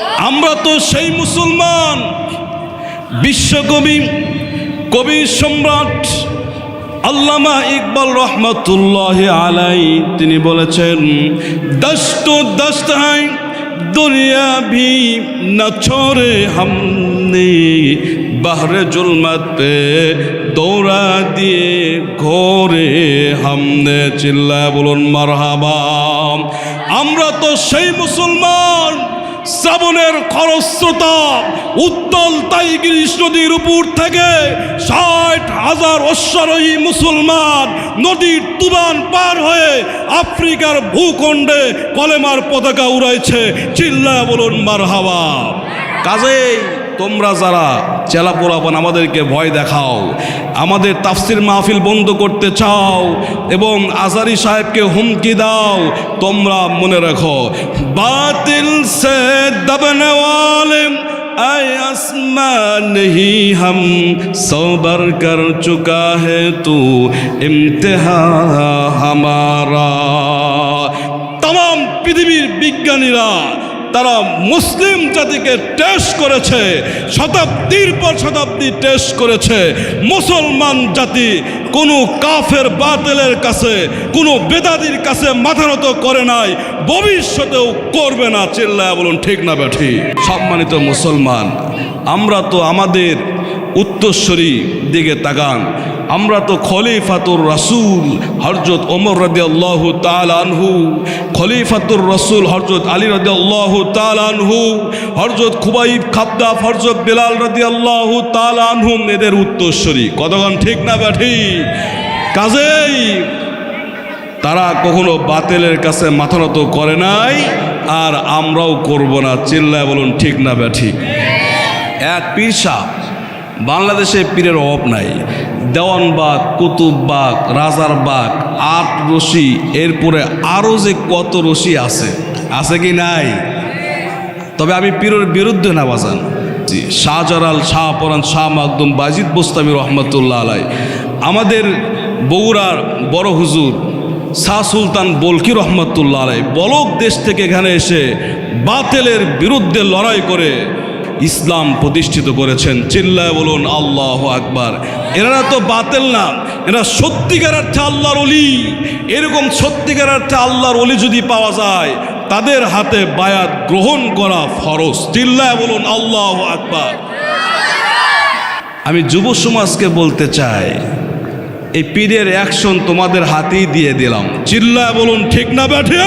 আমরা তো সেই মুসলমান বিশ্বকবি কবি সম্রাট আল্লামা ইকবাল রহমতুল্লাহ আলাই তিনি বলেছেন দস্ত দস্ত হাই দুনিয়া ভি না ছোড়ে হামনে, বাহরে জুলমত পে দৌড়া দিয়ে ঘরে হামনে চিল্লা বলুন মারহাবা। আমরা তো সেই মুসলমান শ্রাবণের খরস্রোতা উত্তল তাইগিরিশ নদীর উপর থেকে ষাট হাজার অশ্বারোহী মুসলমান নদীর তুবান পার হয়ে আফ্রিকার ভূখণ্ডে কলেমার পতাকা উড়াইছে। চিল্লা বলুন মার হাওয়া কাজেই তোমরা যারা চেলা পোলাপন আমাদেরকে ভয় দেখাও আমাদের তাফসির মাহফিল বন্ধ করতে চাও এবং আজারি সাহেবকে হুমকি দাও তোমরা মনে রাখো বাতিল সে দবনে वाले आए आसमां नहीं हम सबर कर चुका है तू इम्तिहा हमारा तमाम পৃথিবীর বিজ্ঞানীরা তারা মুসলিম জাতিকে টেস্ট করেছে, শতাব্দীর পর শতাব্দী টেস্ট করেছে। মুসলমান জাতি কোনো কাফের বাতেলের কাছে, কোনো বেদাদির কাছে মাথা নত করে নাই, ভবিষ্যতেও করবে না। চিল্লায় বলুন, ঠিক না ব্যাঠি সম্মানিত মুসলমান, আমরা তো আমাদের উত্তরস্বরী দিকে তাকান। আমরা তো খলিফাতুর রাসূল হরজত ওমর রাদি আল্লাহ আনহু, খলিফাতুর রসুল হরজত আলী রাদি আল্লাহ আনহু হরজত খুবাইব খাবদাফ হরজত বেলাল রাদি আল্লাহ আনহুম, এদের উত্তরস্বরী। কতক্ষণ ঠিক না ব্যাঠি? কাজেই তারা কখনো বাতিলের কাছে মাথা নত করে নাই, আর আমরাও করব না। চিল্লায় বলুন ঠিক না ব্যাঠি? এক পীর সাহ বাংলাদেশে পীরের অভাব নাই। দেওয়ানবাগ কুতুববাগ রাজারবাগ আট রশি এরপরে আরও যে কত রশি আছে আছে কি নাই? তবে আমি পীরের বিরুদ্ধে না বাজান। জি, শাহজালাল শাহ পরান শাহ মাকদুম বাজিদ বোস্তামি রহমতুল্লাহ আলাই। আমাদের বগুড়ার বড় হুজুর শাহ সুলতান বলকি রহমতুল্লাহ আলাই বলক দেশ থেকে এখানে এসে বাতেলের বিরুদ্ধে লড়াই করে ইসলাম প্রতিষ্ঠিত করেছেন। চিল্লায় বলুন, আল্লাহ আকবার। এরা তো বাতেল না। এরা সত্যিকার অর্থে আল্লাহর অলি এরকম সত্যিকার অর্থে আল্লাহর অলি যদি পাওয়া যায়, তাদের হাতে বায়াত গ্রহণ করা ফরজ। চিল্লায় বলুন, আল্লাহ আকবার। আমি যুব সমাজকে বলতে চাই, এই পীরের অ্যাকশন তোমাদের হাতেই দিয়ে দিলাম। চিল্লায় বলুন, ঠিক না, ব্যাঠে?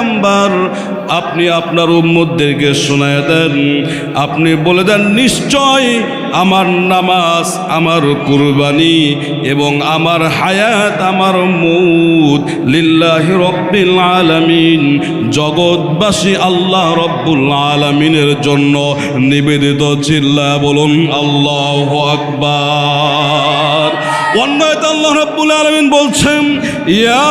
পয়গাম্বার, আপনি আপনার উম্মদদেরকে শোনায় দেন। আপনি বলে দেন, নিশ্চয় আমার নামাজ, আমার কুরবানি এবং আমার হায়াত, আমার মৌত লিল্লাহি রব্বিল আলামিন। জগৎবাসী আল্লাহ রব্বুল আলামিনের জন্য নিবেদিত চিল্লা বলুন, আল্লাহ আকবার। অন্যত আল্লাহ রব্বুল আলামিন বলছেন, ইয়া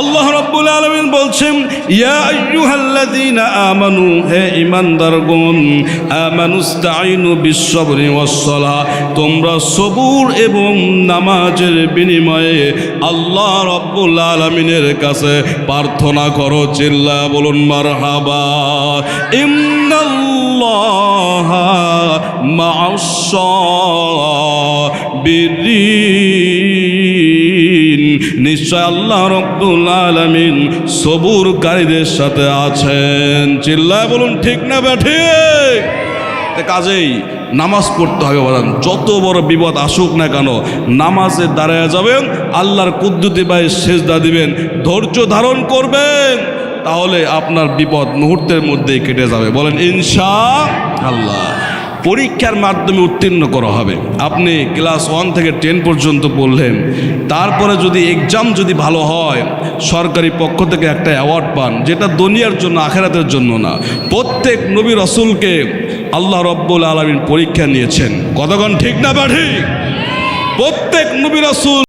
আল্লাহ রাব্বুল আলামিন বলছেন, ইয়া তোমরা সবুর এবং নামাজের বিনিময়ে আল্লাহ রাব্বুল আলামিনের কাছে প্রার্থনা করো, চিল্লা বলুন, মারহাবা। ইন্নাল্লাহা মা'আস সাবিরিন নিশ্চয় আল্লাহ রব্বুল আলামিন সবুরকারীদের সাথে আছেন। চিল্লায় বলুন, ঠিক না ব্যাঠিক তা কাজেই নামাজ পড়তে হবে বলেন, যত বড় বিপদ আসুক না কেন, নামাজে দাঁড়ায় যাবেন, আল্লাহর কুদ্দুতি পায়ে সেজদা দিবেন, ধৈর্য ধারণ করবেন, তাহলে আপনার বিপদ মুহূর্তের মধ্যেই কেটে যাবে। বলেন, ইনশা আল্লাহ। পরীক্ষার মাধ্যমে উত্তীর্ণ করা হবে। আপনি ক্লাস ওয়ান থেকে টেন পর্যন্ত পড়লেন। তারপরে যদি এক্সাম যদি ভালো হয়, সরকারি পক্ষ থেকে একটা অ্যাওয়ার্ড পান, যেটা দুনিয়ার জন্য, আখেরাতের জন্য না। প্রত্যেক নবী রসুলকে আল্লাহ রব্বুল আলমিন পরীক্ষা নিয়েছেন। কতক্ষণ ঠিক না বা প্রত্যেক নবী রসুল